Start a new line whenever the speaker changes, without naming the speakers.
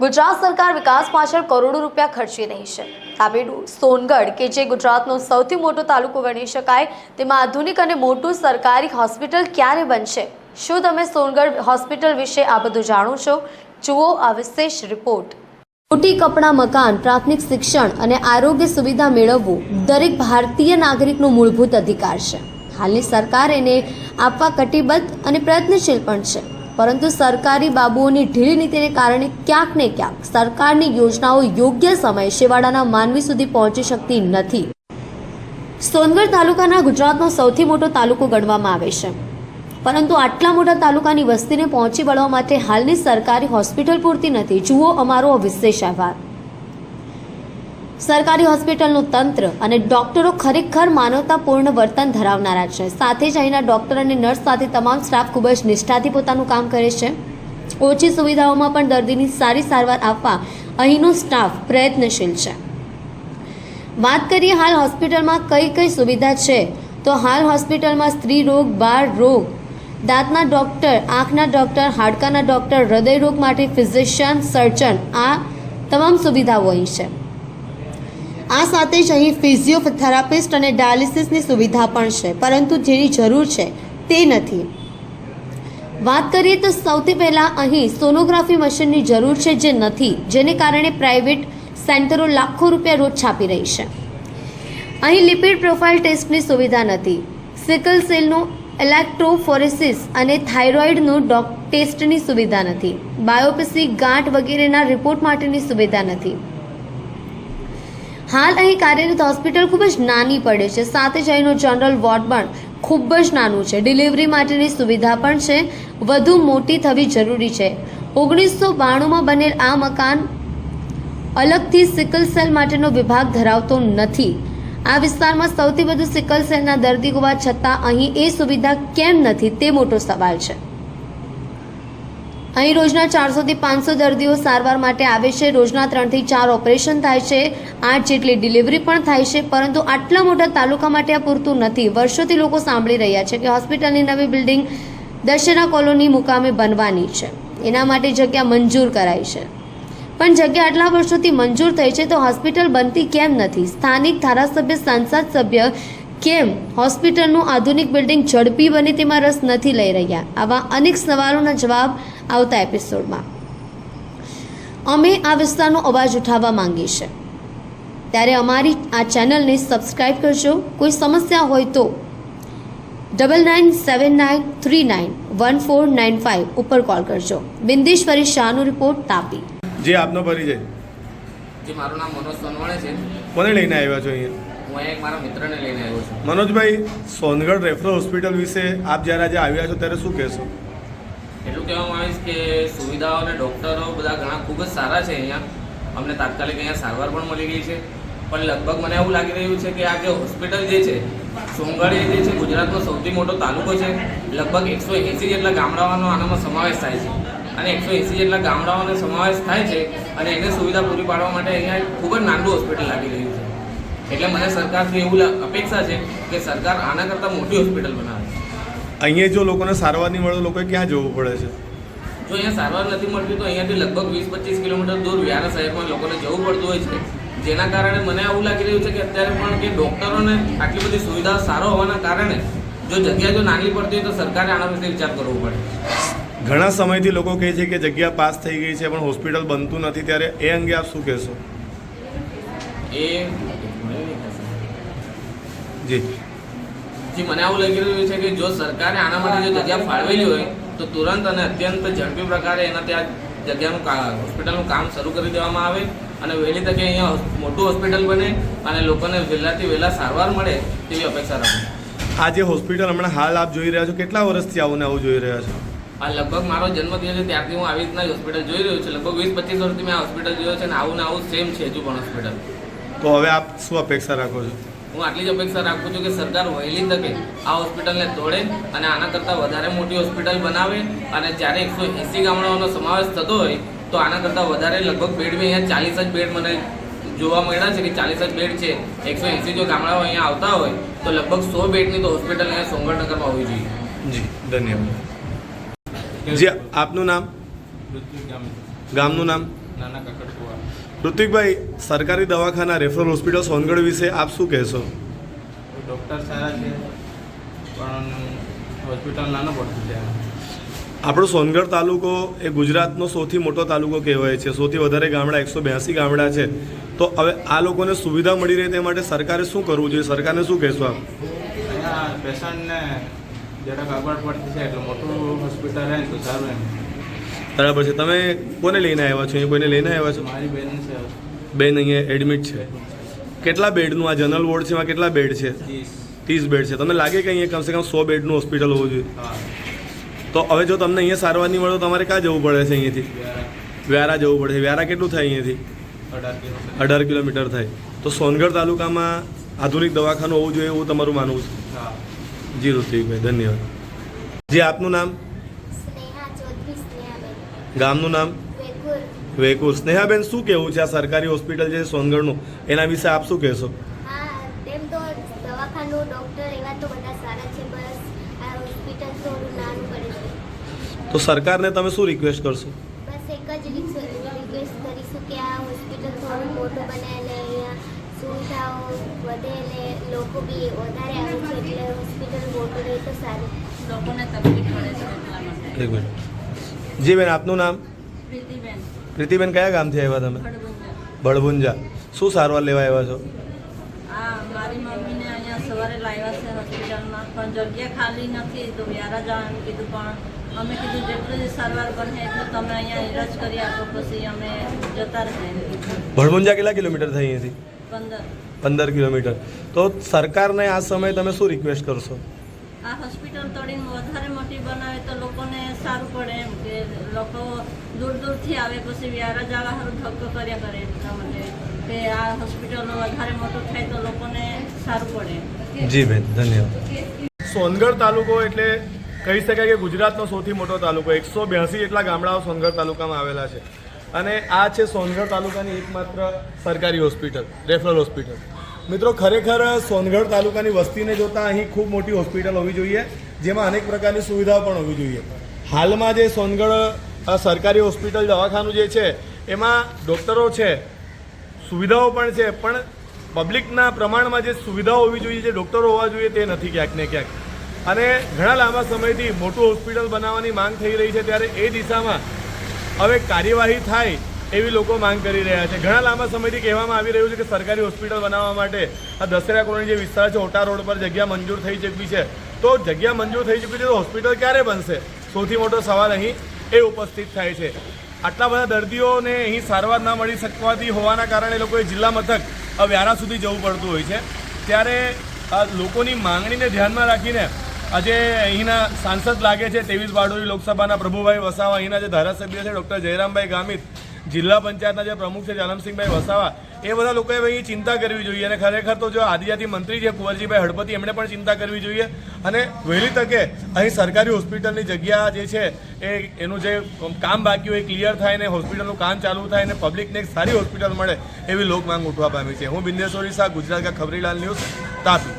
ગુજરાત સરકાર વિકાસ પાછળ કરોડો રૂપિયા ખર્ચી રહી છે. તાબેડુ સોનગઢ, કે જે ગુજરાતનો સૌથી મોટો તાલુકો ગણી શકાય, તેમાં આધુનિક અને મોટું સરકારી હોસ્પિટલ ક્યારે બનશે? શું તમે સોનગઢ હોસ્પિટલ વિશે આ બધું જાણો છો? જુઓ આ વિશેષ રિપોર્ટ. મોટી કપડાં, મકાન, પ્રાથમિક શિક્ષણ અને આરોગ્ય સુવિધા મેળવવું દરેક ભારતીય નાગરિકનો મૂળભૂત અધિકાર છે. હાલની સરકાર એને આપવા કટિબદ્ધ અને પ્રયત્નશીલ પણ છે. પરંતુ સરકારી બાબુઓની ઢીલી નીતિને કારણે ક્યાંક ને ક્યાંક સરકારની યોજનાઓ યોગ્ય સમયે શેવાડાના માનવી સુધી પહોંચી શકતી નથી. સોનગઢ તાલુકાના ગુજરાતનો સૌથી મોટો તાલુકો ગણવામાં આવે છે. પરંતુ આટલા મોટા તાલુકાની વસ્તીને પહોંચી વળવા માટે હાલની સરકારી હોસ્પિટલ પૂરતી નથી. જુઓ અમારો વિશેષ અહેવાલ સરકારી હોસ્પિટલનું તંત્ર અને ડોક્ટરો ખરેખર માનવતાપૂર્ણ વર્તન ધરાવનારા છે. સાથે જ અહીંના ડોક્ટર અને નર્સ સાથે તમામ સ્ટાફ ખૂબ જ નિષ્ઠાથી પોતાનું કામ કરે છે. ઓછી સુવિધાઓમાં પણ દર્દીની સારી સારવાર આપવા અહીંનો સ્ટાફ પ્રયત્નશીલ છે. વાત કરીએ હાલ હોસ્પિટલમાં કઈ કઈ સુવિધા છે, તો હાલ હોસ્પિટલમાં સ્ત્રી રોગ, બાળ રોગ, દાંતના ડૉક્ટર, આંખના ડૉક્ટર, હાડકાના ડૉક્ટર, હૃદય રોગ માટે ફિઝિશિયન, સર્જન આ તમામ સુવિધાઓ અહીં છે. આ સાથે જ અહીં ફિઝિયોથેરાપિસ્ટ અને ડાયાલિસિસની સુવિધા પણ છે, પરંતુ જેની જરૂર છે તે નથી. વાત કરીએ તો સૌથી પહેલાં અહીં સોનોગ્રાફી મશીનની જરૂર છે જે નથી, જેને કારણે પ્રાઇવેટ સેન્ટરો લાખો રૂપિયા રોજ છાપી રહી છે. અહીં લિપિડ પ્રોફાઇલ ટેસ્ટની સુવિધા નથી. સિકલ સેલનું ઇલેક્ટ્રોફોરેસિસ અને થાઇરોઇડનું ડોક ટેસ્ટની સુવિધા નથી. બાયોપસી, ગાંઠ વગેરેના રિપોર્ટ માટેની સુવિધા નથી. હાલ અહીં કાર્યરત હોસ્પિટલ ખૂબ જ નાની પડે છે. સાથે જ અહીંનું જનરલ વોર્ડ પણ ખૂબ જ નાનું છે. ડિલિવરી માટેની સુવિધા પણ છે. વધુ મોટી થવી જરૂરી છે. ઓગણીસો બાણુંમાં બનેલ આ મકાન અલગથી સિકલ સેલ માટેનો વિભાગ ધરાવતો નથી. આ વિસ્તારમાં સૌથી વધુ સિકલ સેલના દર્દી હોવા છતાં અહીં એ સુવિધા કેમ નથી તે મોટો સવાલ છે. અહીં રોજના ચારસોથી પાંચસો દર્દીઓ સારવાર માટે આવે છે. રોજના ત્રણથી ચાર ઓપરેશન થાય છે. આઠ જેટલી ડિલિવરી પણ થાય છે, પરંતુ આટલા મોટા તાલુકા માટે આ પૂરતું નથી. વર્ષોથી લોકો સાંભળી રહ્યા છે કે હોસ્પિટલની નવી બિલ્ડિંગ દશેરા કોલોની મુકામે બનવાની છે. એના માટે જગ્યા મંજૂર કરાઈ છે. પણ જગ્યા આટલા વર્ષોથી મંજૂર થઈ છે તો હોસ્પિટલ બનતી કેમ નથી? સ્થાનિક ધારાસભ્ય, સંસદ સભ્ય કેમ? હોસ્પિટલનું આધુનિક બિલ્ડિંગ ઝડપી બને તેમાં રસ નથી લઈ રહ્યા આવા અનેક સવાલોના જવાબ આવતા એપિસોડમાં. અમે આ વિસ્તારનો અવાજ ઉઠાવવા માંગીએ છીએ. ત્યારે અમારી આ ચેનલને સબસ્ક્રાઈબ કરજો. કોઈ સમસ્યા હોય તો double nine seven nine three nine one four nine five ઉપર કોલ કરજો. બિંદેશ્વરી શાહનો રિપોર્ટ તાપી.
જે આપનો પરિચય.
જે મારું નામ મનોજ સોનવાણે છે.
કોને લઈને આવ્યા છો અહીંયા?
હું એક મારા મિત્રને લઈને આવ્યો છું.
મનોજભાઈ સોનગઢ રેફરલ હોસ્પિટલ વિશે આપ જ્યારે આજે આવ્યા છો ત્યારે શું કહેશો?
એટલું કહેવામાં આવીશ કે સુવિધાઓ અને ડૉક્ટરો બધા ઘણા ખૂબ જ સારા છે અહીંયા. અમને તાત્કાલિક અહીંયા સારવાર પણ મળી ગઈ છે. પણ લગભગ મને એવું લાગી રહ્યું છે કે આ જે હોસ્પિટલ જે છે સોનગઢ એ જે છે ગુજરાતનો સૌથી મોટો તાલુકો છે. લગભગ એકસો એંસી જેટલા ગામડાઓનો આનામાં સમાવેશ થાય છે. અને એકસો એંસી જેટલા ગામડાઓનો સમાવેશ થાય છે અને એને સુવિધા પૂરી પાડવા માટે અહીંયા ખૂબ જ નાનું હોસ્પિટલ લાગી રહ્યું છે. એટલે મને સરકારથી એવું અપેક્ષા છે કે સરકાર આના કરતાં મોટી હોસ્પિટલ બનાવે.
અહીંયા જો લોકોને સારવાર નહીં મળે લોકોએ ક્યાં જવું પડે છે?
જો અહીંયા સારવાર નથી મળતી તો અહીંયાથી લગભગ વીસ પચીસ કિલોમીટર દૂર વ્યારા શહેરમાં લોકોને જવું પડતું હોય છે. જેના કારણે મને એવું લાગી રહ્યું છે કે અત્યારે પણ કે ડૉક્ટરોને આટલી બધી સુવિધા સારો હોવાના કારણે જો જગ્યા જો નાની પડતી હોય તો સરકારે આના વિશે વિચાર કરવો પડે.
ઘણા સમયથી લોકો કહે છે કે જગ્યા પાસ થઈ ગઈ છે પણ હોસ્પિટલ બનતું નથી. ત્યારે એ અંગે આપ શું કહેશો?
એ
જી.
જી મને આવું લાગી રહ્યું છે કે જો સરકારે આના માટે જો જગ્યા ફાળવેલી હોય તો તુરંત અને અત્યંત ઝડપી પ્રકારે એના ત્યાં જગ્યાનું હોસ્પિટલનું કામ શરૂ કરી દેવામાં આવે અને વહેલી તકે અહીંયા મોટું હોસ્પિટલ બને અને લોકોને વહેલાથી વહેલા સારવાર મળે તેવી અપેક્ષા રાખું
આ જે હોસ્પિટલ હમણાં હાલ આપ જોઈ રહ્યા છો કેટલા વર્ષથી આવું ને આવું જોઈ રહ્યા છો?
આ લગભગ મારો જન્મ થયો છે ત્યારથી હું આવી રીતના હોસ્પિટલ જોઈ રહ્યો છું. લગભગ વીસ પચીસ વર્ષથી મેં આ હોસ્પિટલ જોયો છે અને આવું ને આવું સેમ છે હજુ પણ હોસ્પિટલ.
તો હવે આપ શું અપેક્ષા રાખો છો?
હું આટલી જ અપેક્ષા રાખું છું કે સરકાર વહેલી તકે આ હોસ્પિટલને તોડે અને આના કરતાં વધારે મોટી હોસ્પિટલ બનાવે અને જ્યારે એકસો એંસી ગામડાઓનો સમાવેશ થતો હોય તો આના કરતાં વધારે લગભગ બેડ અહીંયા ચાલીસ જ બેડ મને જોવા મળ્યા છે કે ચાલીસ જ બેડ છે. એકસો એંસી જો ગામડાઓ અહીંયા આવતા હોય તો લગભગ સો બેડની તો હોસ્પિટલ અહીંયા સોમગઢનગરમાં હોવી જોઈએ.
જી ધન્યવાદ. જી આપનું નામ? ગામનું નામ?
નાના કકડકુવા
ઋત્વિકભાઈ સરકારી દવાખાના રેફરલ હોસ્પિટલ સોનગઢ વિશે આપ શું કહેશો?
ડૉક્ટર સારા છે પણ હોસ્પિટલ નાનો પડતું છે.
આપણો સોનગઢ તાલુકો એ ગુજરાતનો સૌથી મોટો તાલુકો કહેવાય છે સૌથી વધારે ગામડા એકસો બ્યાસી ગામડા છે. તો હવે આ લોકોને સુવિધા મળી રહે તે માટે સરકારે શું કરવું જોઈએ? સરકારને શું કહેશો આપ?
પેશન્ટને જરાક આગળ પડતી છે એટલે મોટું હોસ્પિટલ રહે તો સારું એમ.
બરાબર છે. તમે કોને લઈને આવ્યા છો? અહીંયા કોઈને લઈને આવ્યા છો?
મારી બેન છે.
બેન અહીંયા એડમિટ છે. કેટલા બેડનું આ જનરલ વોર્ડ છે? એમાં કેટલા બેડ છે?
ત્રીસ.
બેડ છે. તમને લાગે કે અહીંયા કમસે કમ સો બેડનું હોસ્પિટલ હોવું જોઈએ? તો હવે જો તમને અહીંયા સારવાર નહીં મળે તો તમારે ક્યાં જવું પડે છે અહીંયાથી?
વ્યારા.
જવું પડે છે. વ્યારા કેટલું થાય અહીંયાથી?
અઢાર કિલોમીટર.
થાય. તો સોનગઢ તાલુકામાં આધુનિક દવાખાનું હોવું જોઈએ એવું તમારું માનવું છે? જી ઋતિકભાઈ ધન્યવાદ. જી આપનું નામ? ગામનું નામ?
વેકુર.
વેકુર. સ્નેહાબેન શું કહેવું છે આ સરકારી હોસ્પિટલ છે સોનગઢનું? એના વિશે આપ શું કહેશો?
તો દવાખાનું ડૉક્ટર એવા તો બધા સારા છે બસ આ હોસ્પિટલ થોડું નાનું પડે છે.
તો સરકારને તમે શું રિક્વેસ્ટ કરશો?
બસ એક જ રિક્વેસ્ટ કરીશું કે આ હોસ્પિટલ થોડું મોટું બને એટલે અહીંયા સુવિધાઓ વધે એટલે લોકો બી વધારે આવે છે એટલે હોસ્પિટલ મોટું રહે તો સારું.
લોકોને તકલીફ પડે છે એટલા માટે.
એક મિનિટ. જી બેન આપનું નામ?
પ્રીતિબેન.
કયા ગામથી આવ્યા તમે? બળભુંજા. શું સારવાર લેવા આવ્યા છો?
મારી મમ્મીને અહીંયા સવારે લાવ્યા છે હોસ્પિટલમાં પણ જગ્યા ખાલી નથી તો વ્યારા જવાનું કીધું પણ અમે કીધું જેટલું જ સારવાર બને એટલું તમે અહીંયા ઇલાજ કરી આપો પછી અમે જતા રહે
બળભુંજા કેટલા કિલોમીટર થઈ અહીંથી?
પંદર.
પંદર કિલોમીટર. તો સરકારને આ સમયે તમે શું રિક્વેસ્ટ કરશો?
આ હોસ્પિટલ તોડીને વધારે બનાવે તો લોકોને સારું પડે એમ કે લોકો દૂર દૂરથી આવે પછી વ્યારા જવા સારું ધક્કો કર્યા કરે એટલા માટે કે આ હોસ્પિટલ વધારે મોટું થાય તો લોકોને સારું પડે
જી બેન ધન્યવાદ. સોનગઢ તાલુકો એટલે કહી શકાય કે ગુજરાતનો સૌથી મોટો તાલુકો એકસો બ્યાસી જેટલા ગામડાઓ સોનગઢ તાલુકામાં આવેલા છે. અને આ છે સોનગઢ તાલુકાની એકમાત્ર સરકારી હોસ્પિટલ રેફરલ હોસ્પિટલ. મિત્રો, ખરેખર સોનગઢ તાલુકાની વસ્તીને જોતાં અહીં ખૂબ મોટી હોસ્પિટલ હોવી જોઈએ, જેમાં અનેક પ્રકારની સુવિધાઓ પણ હોવી જોઈએ. હાલમાં જે સોનગઢ સરકારી હોસ્પિટલ, દવાખાનું જે છે, એમાં ડૉક્ટરો છે, સુવિધાઓ પણ છે, પણ પબ્લિકના પ્રમાણમાં જે સુવિધાઓ હોવી જોઈએ, જે ડૉક્ટરો હોવા જોઈએ, તે નથી ક્યાંક ને ક્યાંક. અને ઘણા લાંબા સમયથી મોટું હોસ્પિટલ બનાવવાની માંગ થઈ રહી છે, ત્યારે એ દિશામાં હવે કાર્યવાહી થાય એવી લોકો માંગ કરી રહ્યા છે. ઘણા લાંબા સમયથી કહેવામાં આવી રહ્યું છે કે સરકારી હોસ્પિટલ બનાવવા માટે આ દશેરા કોલોની જે વિસ્તાર છે, ઓટા રોડ પર જગ્યા મંજૂર થઈ ચૂકી છે. તો જગ્યા મંજૂર થઈ ચૂકી છે તો હોસ્પિટલ ક્યારે બનશે? સૌથી મોટો સવાલ અહીં એ ઉપસ્થિત થાય છે. આટલા બધા દર્દીઓને અહીં સારવાર ના મળી શકવાથી હોવાના કારણે લોકોએ જિલ્લા મથક વ્યારા સુધી જવું પડતું હોય છે. ત્યારે લોકોની માંગણીને ધ્યાનમાં રાખીને આજે અહીંના સાંસદ લાગે છે ત્રેવીસ બારડોલી લોકસભાના પ્રભુભાઈ વસાવા, અહીંના જે ધારાસભ્ય છે, ડૉક્ટર જયરામભાઈ ગામિત જિલ્લા પંચાયતના જે પ્રમુખ છે જાલમસિંહભાઈ વસાવા, એ બધા લોકોએ ભાઈ ચિંતા કરવી જોઈએ. અને ખરેખર તો જો આદિજાતિ મંત્રી છે કુંવરજીભાઈ હળપતિ એમણે પણ ચિંતા કરવી જોઈએ. અને વહેલી તકે અહીં સરકારી હોસ્પિટલની જગ્યા જે છે, એ એનું જે કામ બાકી હોય, એ ક્લિયર થાય ને હોસ્પિટલનું કામ ચાલુ થાય અને પબ્લિકને એક સારી હોસ્પિટલ મળે, એવી લોક માંગ ઉઠવા પામી છે. હું બિંદેશ્વરી શાહ, ગુજરાત કા ખબરીલાલ ન્યૂઝ, તાપી.